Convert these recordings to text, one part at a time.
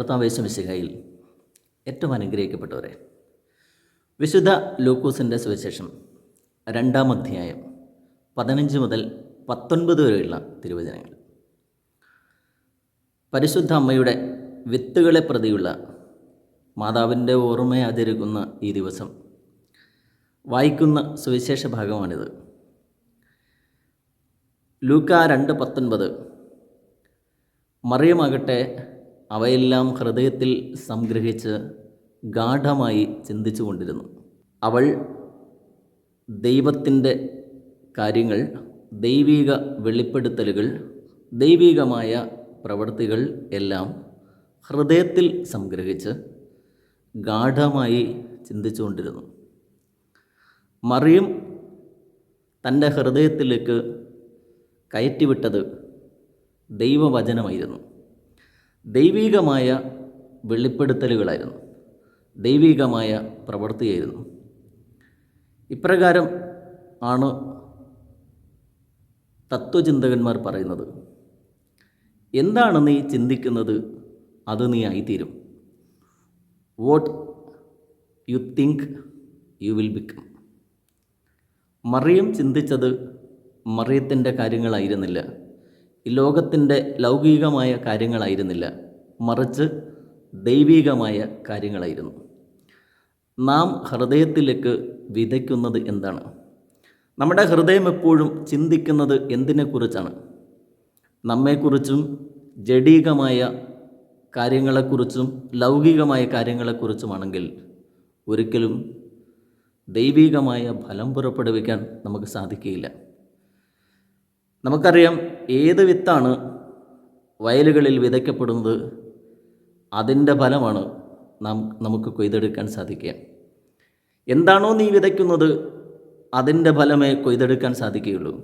കർത്താവേശമിശിഹയിൽ ഏറ്റവും അനുഗ്രഹിക്കപ്പെട്ടവരെ. വിശുദ്ധ ലൂക്കോസിന്റെ സുവിശേഷം രണ്ടാം അധ്യായം പതിനഞ്ച് മുതൽ പത്തൊൻപത് വരെയുള്ള തിരുവചനങ്ങൾ. പരിശുദ്ധ അമ്മയുടെ വിത്തുകളെ പ്രതിയുള്ള മാതാവിന്റെ ഓർമ്മയെ ആചരിക്കുന്ന ഈ ദിവസം വായിക്കുന്ന സുവിശേഷ ഭാഗമാണിത്. ലൂക്ക രണ്ട് പത്തൊൻപത് മറിയമാകട്ടെ അവയെല്ലാം ഹൃദയത്തിൽ സംഗ്രഹിച്ച് ഗാഠമായി ചിന്തിച്ചു കൊണ്ടിരുന്നു. അവൾ ദൈവത്തിന്റെ കാര്യങ്ങൾ ദൈവിക വെളിപ്പെടുത്തലുകൾ ദൈവികമായ പ്രവൃത്തികൾ എല്ലാം ഹൃദയത്തിൽ സംഗ്രഹിച്ച് ഗാഠമായി ചിന്തിച്ചുകൊണ്ടിരുന്നു മറിയം തന്റെ ഹൃദയത്തിലേക്ക് കയറ്റിവിട്ടത് ദൈവവചനമായിരുന്നു. ദൈവികമായ വെളിപ്പെടുത്തലുകളായിരുന്നു. ദൈവീകമായ പ്രവൃത്തിയായിരുന്നു. ഇപ്രകാരം ആണ് തത്വചിന്തകന്മാർ പറയുന്നത്. എന്താണ് നീ ചിന്തിക്കുന്നത്? അത് നീ ആയിത്തീരും. What you think you will become Mariyam ചിന്തിച്ചത് മറിയത്തിന്റെ കാര്യങ്ങളായിരുന്നില്ല. ലോകത്തിന്റെ ലൗകികമായ കാര്യങ്ങളായിരുന്നില്ല. മറിച്ച് ദൈവീകമായ കാര്യങ്ങളായിരുന്നു. നാം ഹൃദയത്തിലേക്ക് വിതയ്ക്കുന്നത് എന്താണ്? നമ്മുടെ ഹൃദയം എപ്പോഴും ചിന്തിക്കുന്നത് എന്തിനെക്കുറിച്ചാണ്? നമ്മെക്കുറിച്ചും ജഡീകമായ കാര്യങ്ങളെക്കുറിച്ചും ലൗകികമായ കാര്യങ്ങളെക്കുറിച്ചുമാണെങ്കിൽ ഒരിക്കലും ദൈവികമായ ഫലം പുറപ്പെടുവിക്കാൻ നമുക്ക് സാധിക്കുകയില്ല. നമുക്കറിയാം ഏത് വിത്താണ് വയലുകളിൽ വിതയ്ക്കപ്പെടുന്നത്? അതിന്റെ ഫലമാണ് നാം നമുക്ക് കൊയ്തെടുക്കാൻ സാധിക്കുക. എന്താണോ നീ വിതയ്ക്കുന്നത് അതിന്റെ ഫലമേ കൊയ്തെടുക്കാൻ സാധിക്കുകയുള്ളൂ.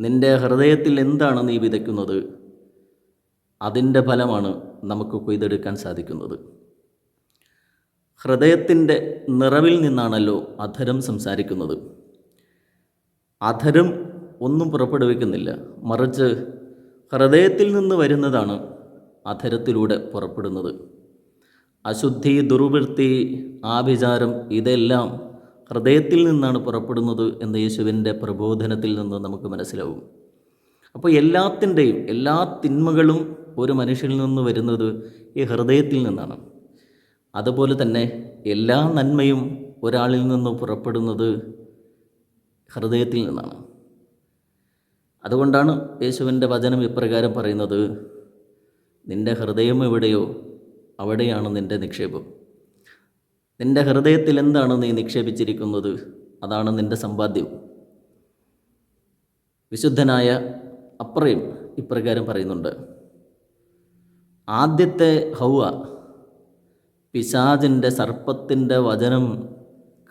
നിന്റെ ഹൃദയത്തിൽ എന്താണ് നീ വിതയ്ക്കുന്നത് അതിന്റെ ഫലമാണ് നമുക്ക് കൊയ്തെടുക്കാൻ സാധിക്കുന്നത്. ഹൃദയത്തിന്റെ നിറവിൽ നിന്നാണല്ലോ അധരം സംസാരിക്കുന്നത്. അധരം ഒന്നും പുറപ്പെടുവിക്കുന്നില്ല. മറിച്ച് ഹൃദയത്തിൽ നിന്ന് വരുന്നതാണ് അധരത്തിലൂടെ പുറപ്പെടുന്നത്. അശുദ്ധി ദുർവൃത്തി ആഭിചാരം ഇതെല്ലാം ഹൃദയത്തിൽ നിന്നാണ് പുറപ്പെടുന്നത് എന്ന് യേശുവിന്റെ പ്രബോധനത്തിൽ നിന്ന് നമുക്ക് മനസ്സിലാവും. അപ്പോൾ എല്ലാത്തിന്റെയും എല്ലാ തിന്മകളും ഒരു മനുഷ്യനിൽ നിന്ന് വരുന്നത് ഈ ഹൃദയത്തിൽ നിന്നാണ്. അതുപോലെ തന്നെ എല്ലാ നന്മയും ഒരാളിൽ നിന്ന് പുറപ്പെടുന്നത് ഹൃദയത്തിൽ നിന്നാണ്. അതുകൊണ്ടാണ് യേശുവിന്റെ വചനം ഇപ്രകാരം പറയുന്നത് നിന്റെ ഹൃദയം എവിടെയോ അവിടെയാണ് നിന്റെ നിക്ഷേപം. നിന്റെ ഹൃദയത്തിൽ എന്താണ് നീ നിക്ഷേപിച്ചിരിക്കുന്നത്? അതാണ് നിന്റെ സമ്പാദ്യം. വിശുദ്ധനായ അപ്രയും ഇപ്രകാരം പറയുന്നുണ്ട് ആദ്യത്തെ ഹൗവ പിശാജിന്റെ സർപ്പത്തിന്റെ വചനം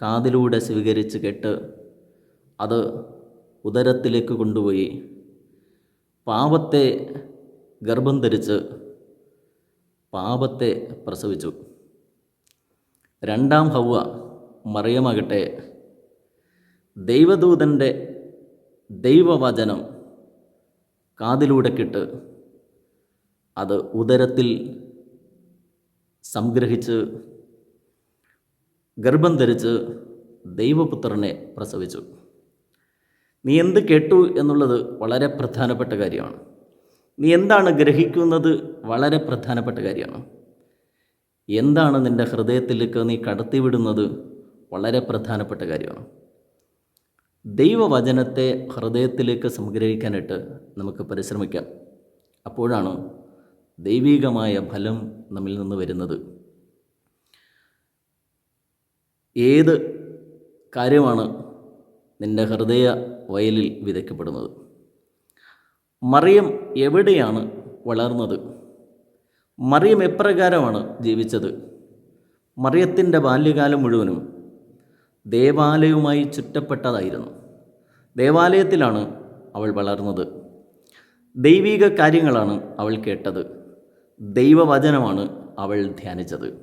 കാതിലൂടെ സ്വീകരിച്ച് കേട്ട് അത് ഉദരത്തിലേക്ക് കൊണ്ടുപോയി. പാപത്തെ ഗർഭം ധരിച്ച് പാപത്തെ പ്രസവിച്ചു. രണ്ടാം ഹവ്വ മറിയമാകട്ടെ. ദൈവദൂതന്റെ ദൈവവചനം കാതിലൂടെ കിട്ട് അത് ഉദരത്തിൽ സംഗ്രഹിച്ച് ഗർഭം ധരിച്ച് ദൈവപുത്രനെ പ്രസവിച്ചു. നീ എന്ത് കേട്ടു എന്നുള്ളത് വളരെ പ്രധാനപ്പെട്ട കാര്യമാണ്. നീ എന്താണ് ഗ്രഹിക്കുന്നത് വളരെ പ്രധാനപ്പെട്ട കാര്യമാണ്. എന്താണ് നിന്റെ ഹൃദയത്തിലേക്ക് നീ കടത്തിവിടുന്നത് വളരെ പ്രധാനപ്പെട്ട കാര്യമാണ്. ദൈവവചനത്തെ ഹൃദയത്തിലേക്ക് സംഗ്രഹിക്കാനായിട്ട് നമുക്ക് പരിശ്രമിക്കാം. അപ്പോഴാണ് ദൈവികമായ ഫലം നമ്മിൽ നിന്ന് വരുന്നത്. ഏത് കാര്യമാണ് നിന്റെ ഹൃദയ വയലിൽ വിതയ്ക്കപ്പെടുന്നത്. മറിയം എവിടെയാണ് വളർന്നത്? മറിയം എപ്രകാരമാണ് ജീവിച്ചത്? മറിയത്തിന്റെ ബാല്യകാലം മുഴുവനും ദേവാലയവുമായി ചുറ്റപ്പെട്ടതായിരുന്നു. ദേവാലയത്തിലാണ് അവൾ വളർന്നത്. ദൈവിക കാര്യങ്ങളാണ് അവൾ കേട്ടത്. ദൈവവചനമാണ് അവൾ ധ്യാനിച്ചത്.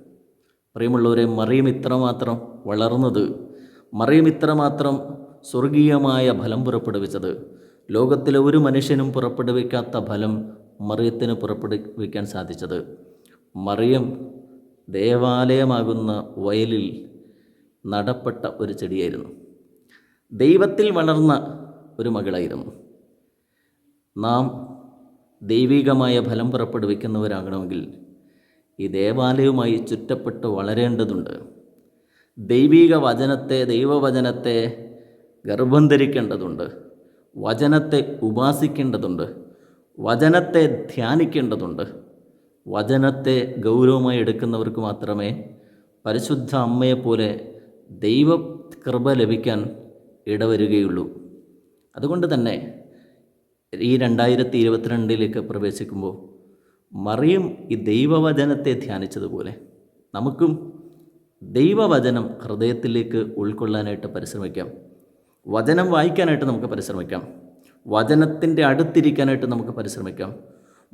പ്രിയമുള്ളവരെ മറിയം ഇത്രമാത്രം വളർന്നത് മറിയം ഇത്രമാത്രം സ്വർഗീയമായ ഫലം പുറപ്പെടുവിച്ചത്. ലോകത്തിലെ ഒരു മനുഷ്യനും പുറപ്പെടുവിക്കാത്ത ഫലം മറിയത്തിന് പുറപ്പെടുവിക്കാൻ സാധിച്ചത്. മറിയം ദേവാലയമാകുന്ന വയലിൽ നടപ്പെട്ട ഒരു ചെടിയായിരുന്നു. ദൈവത്തിൽ വളർന്ന ഒരു മകളായിരുന്നു. നാം ദൈവികമായ ഫലം പുറപ്പെടുവിക്കുന്നവരാകണമെങ്കിൽ ഈ ദേവാലയവുമായി ചുറ്റപ്പെട്ട് വളരേണ്ടതുണ്ട്. ദൈവിക വചനത്തെ ദൈവവചനത്തെ ഗർഭം ധരിക്കേണ്ടതുണ്ട് വചനത്തെ ഉപാസിക്കേണ്ടതുണ്ട് വചനത്തെ ധ്യാനിക്കേണ്ടതുണ്ട് വചനത്തെ ഗൗരവമായി എടുക്കുന്നവർക്ക് മാത്രമേ പരിശുദ്ധ അമ്മയെപ്പോലെ ദൈവ കൃപ ലഭിക്കാൻ ഇടവരികയുള്ളൂ. അതുകൊണ്ട് തന്നെ ഈ രണ്ടായിരത്തി ഇരുപത്തിരണ്ടിലേക്ക് പ്രവേശിക്കുമ്പോൾ മറിയം ഈ ദൈവവചനത്തെ ധ്യാനിച്ചതുപോലെ നമുക്കും ദൈവവചനം ഹൃദയത്തിലേക്ക് ഉൾക്കൊള്ളാനായിട്ട് പരിശ്രമിക്കാം. വചനം വായിക്കാനായിട്ട് നമുക്ക് പരിശ്രമിക്കാം. വചനത്തിന്റെ അടുത്തിരിക്കാനായിട്ട് നമുക്ക് പരിശ്രമിക്കാം.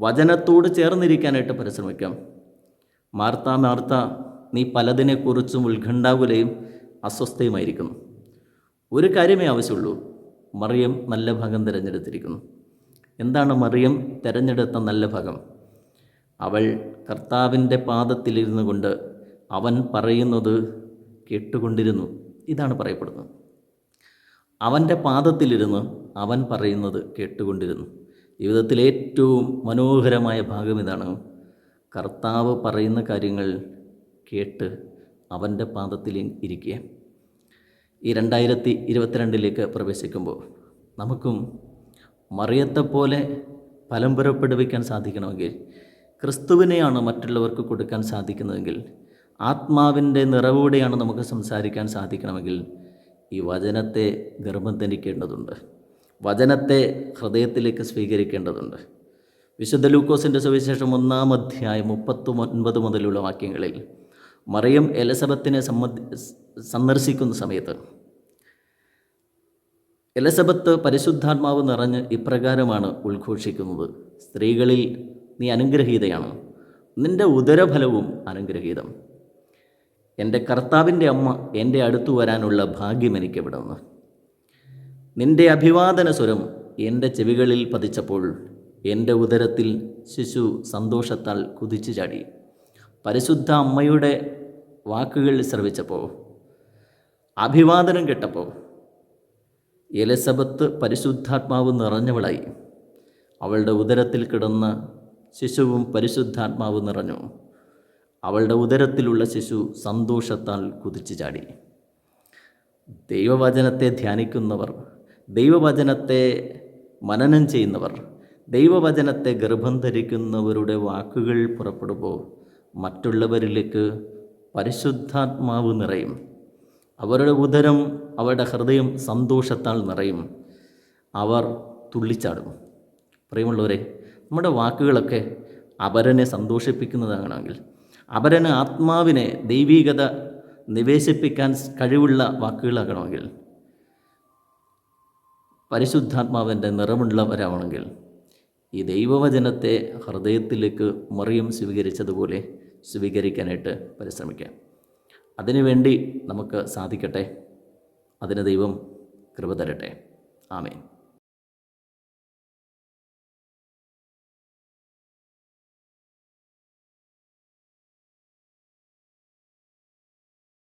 വചനത്തോട് ചേർന്നിരിക്കാനായിട്ട് പരിശ്രമിക്കാം. മാർത്ത മാർത്ത നീ പലതിനെക്കുറിച്ചും ഉത്കണ്ഠാകുലയും അസ്വസ്ഥയുമായിരിക്കുന്നു. ഒരു കാര്യമേ ആവശ്യമുള്ളൂ. മറിയം നല്ല ഭാഗം തിരഞ്ഞെടുത്തിരിക്കുന്നു. എന്താണ് മറിയം തിരഞ്ഞെടുത്ത നല്ല ഭാഗം? അവൾ കർത്താവിന്റെ പാദത്തിലിരുന്നു കൊണ്ട് അവൻ പറയുന്നത് കേട്ടുകൊണ്ടിരുന്നു. ഇതാണ് പറയപ്പെടുന്നത്. അവന്റെ പാദത്തിലിരുന്ന് അവൻ പറയുന്നത് കേട്ടുകൊണ്ടിരുന്നു. ജീവിതത്തിലെ ഏറ്റവും മനോഹരമായ ഭാഗം ഇതാണ്. കർത്താവ് പറയുന്ന കാര്യങ്ങൾ കേട്ട് അവന്റെ പാദത്തിൽ ഇരിക്കുക ഈ രണ്ടായിരത്തി ഇരുപത്തിരണ്ടിലേക്ക് പ്രവേശിക്കുമ്പോൾ നമുക്കും മറിയത്തെപ്പോലെ ഫലം പുറപ്പെടുവിക്കാൻ സാധിക്കണമെങ്കിൽ ക്രിസ്തുവിനെയാണ് മറ്റുള്ളവർക്ക് കൊടുക്കാൻ സാധിക്കുന്നതെങ്കിൽ ആത്മാവിന്റെ നിറവോടെയാണ് നമുക്ക് സംസാരിക്കാൻ സാധിക്കണമെങ്കിൽ ഈ വചനത്തെ ഗർഭം ധരിക്കേണ്ടതുണ്ട് വചനത്തെ ഹൃദയത്തിലേക്ക് സ്വീകരിക്കേണ്ടതുണ്ട്. വിശുദ്ധ ലൂക്കോസിന്റെ സുവിശേഷം ഒന്നാം അധ്യായം മുപ്പത്തി ഒൻപത് മുതലുള്ള വാക്യങ്ങളിൽ മറിയം എലസബത്തിനെ സംബന്ധി സന്ദർശിക്കുന്ന സമയത്ത് എലസബത്ത് പരിശുദ്ധാത്മാവ് നിറഞ്ഞ് ഇപ്രകാരമാണ് ഉദ്ഘോഷിക്കുന്നത്. സ്ത്രീകളിൽ നീ അനുഗ്രഹീതയാണ്. നിന്റെ ഉദരഫലവും അനുഗ്രഹീതം. എന്റെ കർത്താവിന്റെ അമ്മ എന്റെ അടുത്തു വരാനുള്ള ഭാഗ്യം എനിക്ക് വിടുന്നു നിന്റെ അഭിവാദന സ്വരം എന്റെ ചെവികളിൽ പതിച്ചപ്പോൾ എന്റെ ഉദരത്തിൽ ശിശു സന്തോഷത്താൽ കുതിച്ചു ചാടി. പരിശുദ്ധ അമ്മയുടെ വാക്കുകൾ ശ്രവിച്ചപ്പോൾ അഭിവാദനം കേട്ടപ്പോൾ എലിസബത്ത് പരിശുദ്ധാത്മാവ് നിറഞ്ഞവളായി. അവളുടെ ഉദരത്തിൽ കിടന്ന ശിശുവും പരിശുദ്ധാത്മാവ് നിറഞ്ഞു. അവളുടെ ഉദരത്തിലുള്ള ശിശു സന്തോഷത്താൽ കുതിച്ചു ചാടി. ദൈവവചനത്തെ ധ്യാനിക്കുന്നവർ ദൈവവചനത്തെ മനനം ചെയ്യുന്നവർ ദൈവവചനത്തെ ഗർഭം ധരിക്കുന്നവരുടെ വാക്കുകൾ പുറപ്പെടുമ്പോൾ മറ്റുള്ളവരിലേക്ക് പരിശുദ്ധാത്മാവ് നിറയും. അവരുടെ ഉദരം അവരുടെ ഹൃദയം സന്തോഷത്താൽ നിറയും. അവർ തുള്ളിച്ചാടും. പ്രിയമുള്ളവരെ നമ്മുടെ വാക്കുകളൊക്കെ അപരനെ സന്തോഷിപ്പിക്കുന്നതാണെങ്കിൽ അപരന് ആത്മാവിനെ ദൈവീകത നിവേശിപ്പിക്കാൻ കഴിവുള്ള വാക്കുകളാകണമെങ്കിൽ പരിശുദ്ധാത്മാവിന്റെ നിറമുള്ളവരാവണമെങ്കിൽ ഈ ദൈവവചനത്തെ ഹൃദയത്തിലേക്ക് മറിയം സ്വീകരിച്ചതുപോലെ സ്വീകരിക്കാനായിട്ട് പരിശ്രമിക്കാം. അതിനുവേണ്ടി നമുക്ക് സാധിക്കട്ടെ. അതിന് ദൈവം കൃപ തരട്ടെ. ആമേൻ.